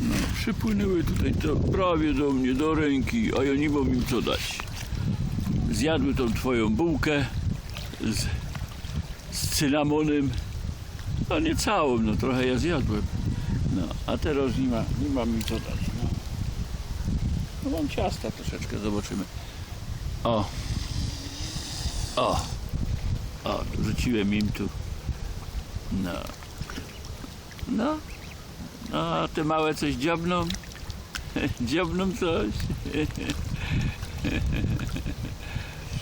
No, przypłynęły tutaj to prawie do mnie, do ręki, a ja nie mam im co dać. Zjadły tą twoją bułkę z, z cynamonem. No nie całą, no trochę ja zjadłem. No, a teraz nie, ma, nie mam im co dać. No. no mam ciasta troszeczkę, zobaczymy. O. O. O, rzuciłem im tu. No. No. A te małe coś dziobną? dziobną coś.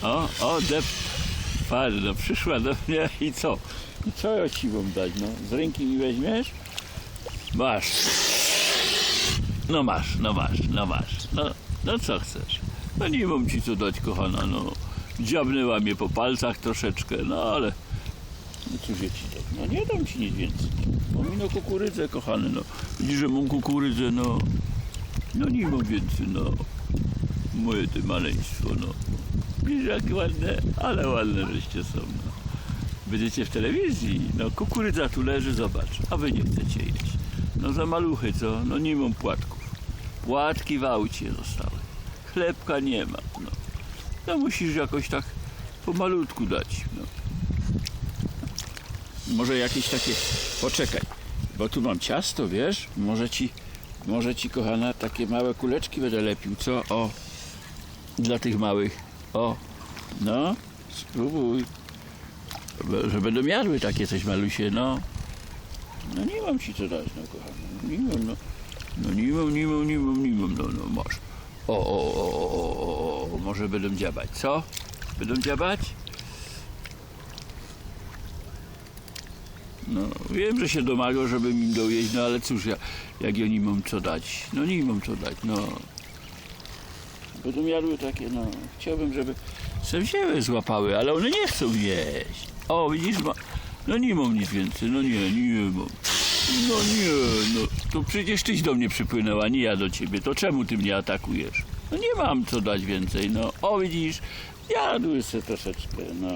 o, o, dep. Patrz, no przyszła do mnie i co? I co ja ci mam dać, no? Z ręki mi weźmiesz? Masz. No masz, no masz, no masz. No, no co chcesz? No nie mam ci co dać, kochana, no. Dziabnęła mnie po palcach troszeczkę, no ale... No cóż ja ci dam? No nie dam ci nic więcej. Mam ino kukurydzę, kochany, no. Widzisz, że mam kukurydzę, no. No nie mam więcej, no. Moje ty maleństwo, no. Widzisz, jak ładne, ale ładne żeście są, no. Będziecie w telewizji, no kukurydza tu leży, zobacz, a wy nie chcecie jeść. No za maluchy, co? No nie mam płatków. Płatki w aucie zostały. Chlebka nie ma, no. No musisz jakoś tak pomalutku dać, no. Może jakieś takie, poczekaj, bo tu mam ciasto, wiesz? Może ci, może ci kochana takie małe kuleczki będę lepił, co? O, dla tych małych, o, no, spróbuj. Że będą jadły takie coś malusie, no. No nie mam ci co dać, no kochana, no, nie mam, no. No nie mam, nie mam, nie mam, nie mam, no, no masz. O, o, o, o, o, o, może będą dziabać, co? Będą dziabać? No, wiem, że się domagał, żebym im dał jeść, no ale cóż, ja, jak ja mam co dać? No nie mam co dać, no. Będą jadły takie, no. Chciałbym, żeby se wzięły, złapały, ale one nie chcą jeść. O, widzisz, ma... no nie mam nic więcej, no nie, nie mam. No nie, no to przecież tyś do mnie przypłynęła, nie ja do ciebie, to czemu ty mnie atakujesz? No nie mam co dać więcej, no. O, widzisz, jadły se troszeczkę, no.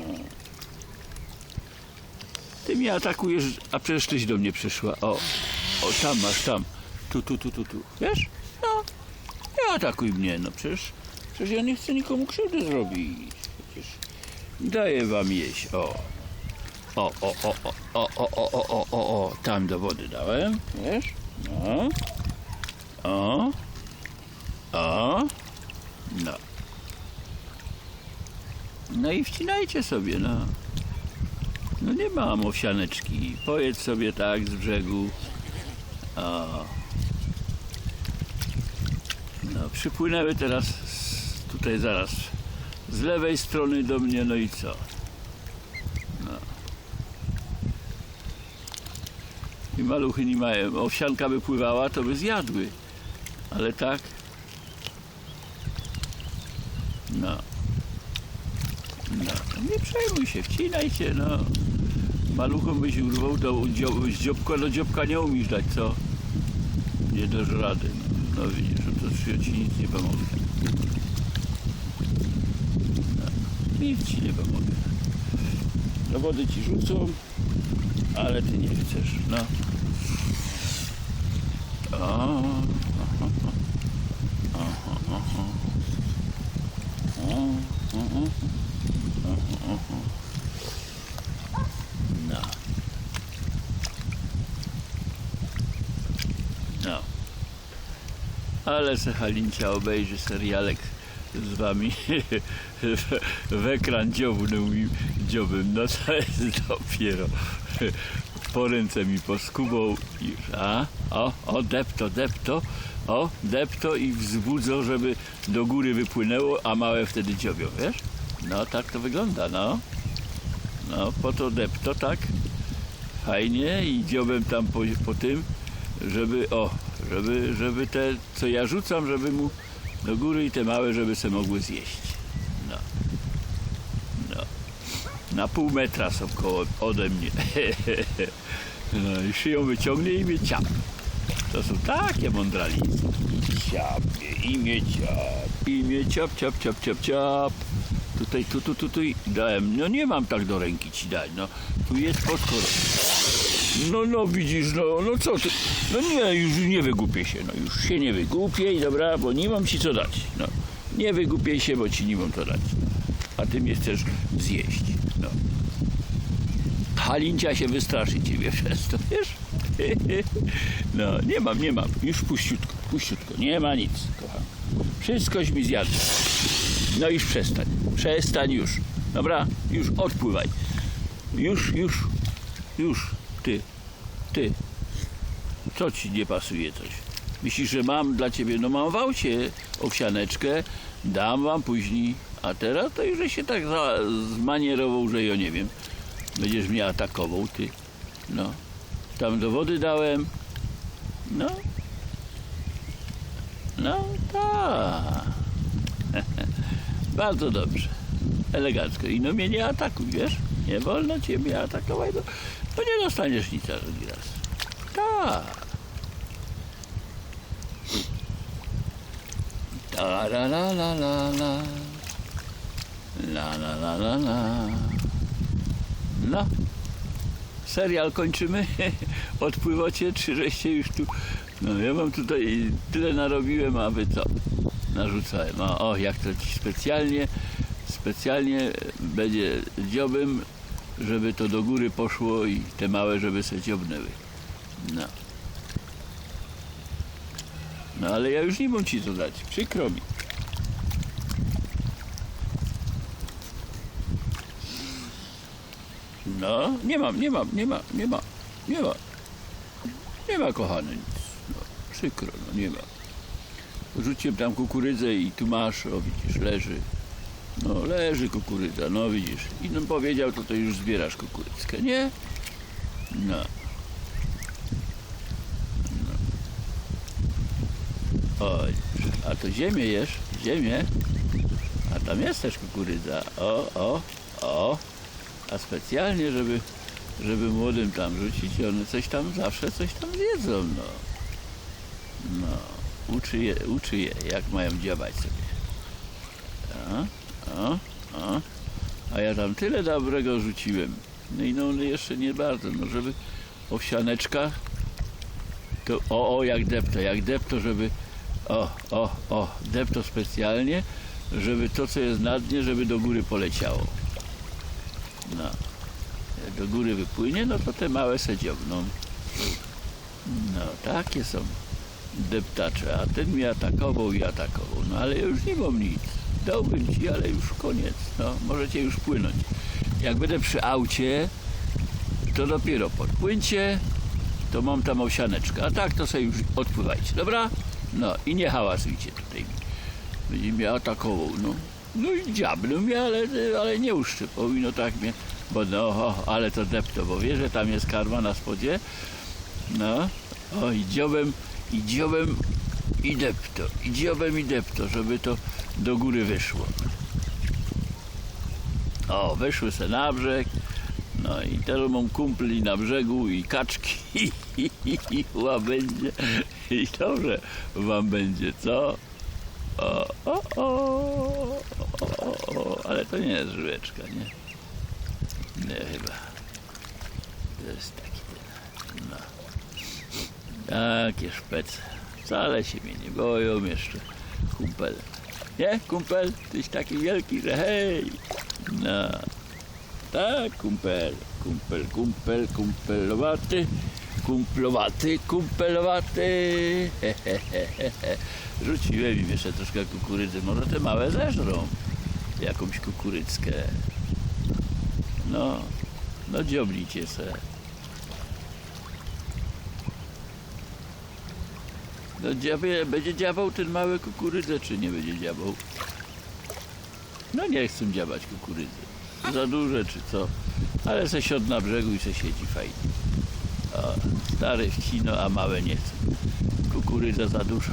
Ty mnie atakujesz, a przecież tyś do mnie przyszła. O, o tam masz, tam. Tu, tu, tu, tu, tu. Wiesz? No, nie atakuj mnie, no przecież, przecież ja nie chcę nikomu krzywdy zrobić. Przecież daję wam jeść, o. O, o, o, o, o, o, o, o, o, o, o, tam do wody dałem, wiesz? No. O. O. No. No i wcinajcie sobie, no. No nie mam owsianeczki. Pojedź sobie tak z brzegu. O. No, przypłynęły teraz z, tutaj zaraz z lewej strony do mnie, no i co? No. I maluchy nie mają. Owsianka by pływała, to by zjadły. Ale tak? No. No, nie przejmuj się, wcinaj się, no. Maluchom byś urwał dzio- z dziobka do dziobka nie umiesz dać, co? Nie dasz rady. No, no widzisz, no to ja ci nic nie pomogę. No, nic ci nie pomogę. Do wody ci rzucą, ale ty nie chcesz, no. O, aha, aha, o. No. No. Ale se Halincia obejrzy serialek z wami w, w ekran dziobnym, dziobym. No to jest dopiero. Po ręce mi poskubał i a, o, o, depto, depto, o, depto i wzbudzą, żeby do góry wypłynęło, a małe wtedy dziobią, wiesz? No tak to wygląda, no. No, po to depto, tak? Fajnie i dziobem tam po, po tym, żeby, o, żeby, żeby te, co ja rzucam, żeby mu do góry i te małe, żeby se mogły zjeść. No. No. Na pół metra są koło ode mnie. No i szyją wyciągnie i mnie ciap. To są takie mądralicy. I ciapie, i mnie ciap, i mnie ciap, ciap, ciap, ciap, ciap. Tutaj, tu, tu, tu, tu i dałem. No nie mam tak do ręki ci dać, no. Tu jest podkor. No, no widzisz, no, no co ty? No nie, już nie wygłupię się, no już się nie wygłupiej, dobra, bo nie mam ci co dać. No, nie wygłupiej się, bo ci nie mam co dać. A ty mnie chcesz zjeść, no. Halincia się wystraszy ciebie przez to, wiesz? No, nie mam, nie mam. Już puściutko, puściutko. Nie ma nic, kocham. Wszystkoś mi zjadł. No już przestań. Przestań już. Dobra? Już odpływaj. Już, już, już. Ty, ty. Co ci nie pasuje coś? Myślisz, że mam dla ciebie, no mam w aucie owsianeczkę, dam wam później, a teraz to już się tak zmanierował, że ja nie wiem. Będziesz mnie atakował, ty. No. Tam do wody dałem. No. No tak. Bardzo dobrze. Elegancko. I no mnie nie atakuj, wiesz? Nie wolno cię mnie atakować, bo, bo nie dostaniesz nic drugi raz. Tak. Ta la la la la la. La la la la la. No. Serial kończymy. Odpływacie, czy żeście już tu. No ja wam tutaj tyle narobiłem, a wy co? Narzucałem. O, o jak to ci specjalnie, specjalnie będzie dziobem, żeby to do góry poszło i te małe, żeby se dziobnęły. No. No ale ja już nie mam ci co dać. Przykro mi. No, nie mam, nie mam, nie ma, nie ma, nie ma. Nie ma kochany nic. No, przykro, no nie ma. Rzuciłem tam kukurydzę i tu masz, o widzisz, leży. No, leży kukurydza, no widzisz. I no powiedział, to to już zbierasz kukurydzkę, nie? No. no. Oj, a to ziemię jesz? Ziemię? A tam jest też kukurydza. O, o, o. A specjalnie, żeby, żeby młodym tam rzucić, one coś tam zawsze coś tam zjedzą, no. No, uczy je, uczy je jak mają działać sobie. O, o, o. A ja tam tyle dobrego rzuciłem. No i no one jeszcze nie bardzo, no żeby owsianeczka, to o, o, jak depto, jak depto, żeby, o, o, o, depto specjalnie, żeby to, co jest na dnie, żeby do góry poleciało. No. Jak do góry wypłynie, no to te małe se dziobną. No, takie są deptacze. A ten mnie atakował i atakował. No ale już nie mam nic. Dałbym ci, ale już koniec. No, możecie już płynąć. Jak będę przy aucie, to dopiero podpłyńcie, to mam tam owsianeczkę. A tak to sobie już odpływajcie, dobra? No i nie hałasujcie tutaj. Będzie mnie atakował, no. No i dziabnął mnie, ale, ale nie uszczypał no tak mnie, bo no, ale to depto, bo wie, że tam jest karma na spodzie. No, o i dziobem, i dziobem i depto, i dziobem i depto, żeby to do góry wyszło. O, weszły se na brzeg, no i teraz mam kumpli na brzegu i kaczki i, łabędzie i dobrze wam będzie, co? O, o, o, o, o, ale to nie jest żyłeczka, nie? Nie chyba. To jest no. Takie szpece. Wcale się mnie nie boją jeszcze. Kumpel. Nie, kumpel? Tyś taki wielki, że hej. No. Tak, kumpel. Kumpel, kumpel, kumpelowaty. Kumplowaty, kumpelowaty. He. Rzuciłem im jeszcze troszkę kukurydzy. Może te małe zeżrą jakąś kukurydzkę. No, no dziobnijcie se. No będzie dziabał ten mały kukurydzę, czy nie będzie dziabał? No nie chcę dziabać kukurydzy. Za duże czy co? Ale se siod na brzegu i se siedzi fajnie. O, stare wcino, a małe nie chcę. Kukurydza za dużo.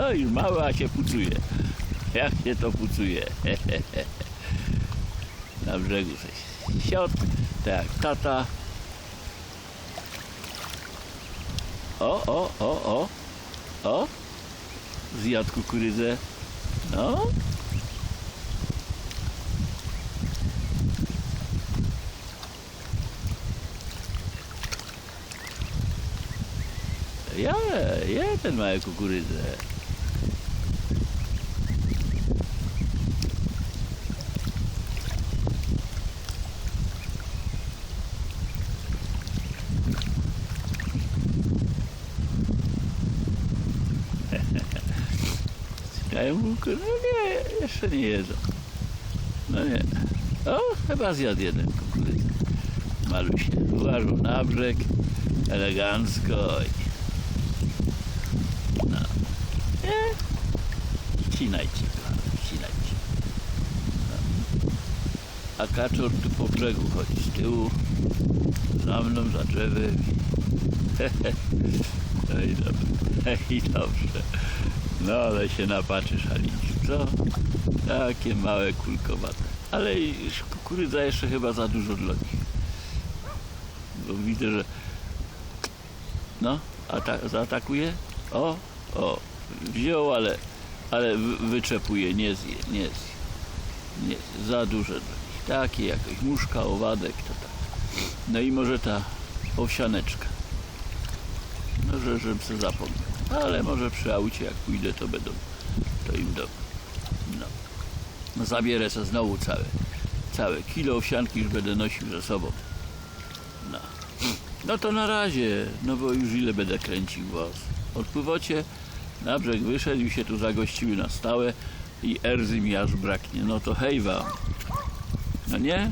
O, już małe, a się pucuje. Jak się to pucuje. Na brzegu se siod, tak tata. O, o, o, o. O. Zjadł kukurydzę. No. Ja, ja ten mały kukurydzę. Dają kukurydzę? No nie, jeszcze nie jedzą. No nie. O, chyba zjadł jeden kukurydzę. Malusie. Uważał na brzeg. Elegancko. i- No. Nie. Ścinajcie, kochane, ścinajcie. No. A kaczor tu po brzegu chodzi z tyłu. Za mną, za drzewem. No i dobrze. No i dobrze. No ale się napatrzysz, Alinciu, co? Takie małe, kulkowate. Ale kukurydza jeszcze chyba za dużo dla nich. Bo widzę, że... No, ata- zaatakuje? O, o, wziął, ale, ale wy- wyczepuje, nie zje, nie zje. Nie zje, za duże dla nich. Takie jakoś muszka, owadek, to tak. No i może ta owsianeczka. No, że, żebym sobie zapomniał. Ale może przy aucie, jak pójdę, to będą, to im do. No. zabierę sobie znowu całe, całe kilo owsianki już będę nosił ze sobą. No. No to na razie, no bo już ile będę kręcił was. Odpływocie, na brzeg wyszedł i się tu zagościły na stałe i erzy mi aż braknie. No to hej wam. No nie?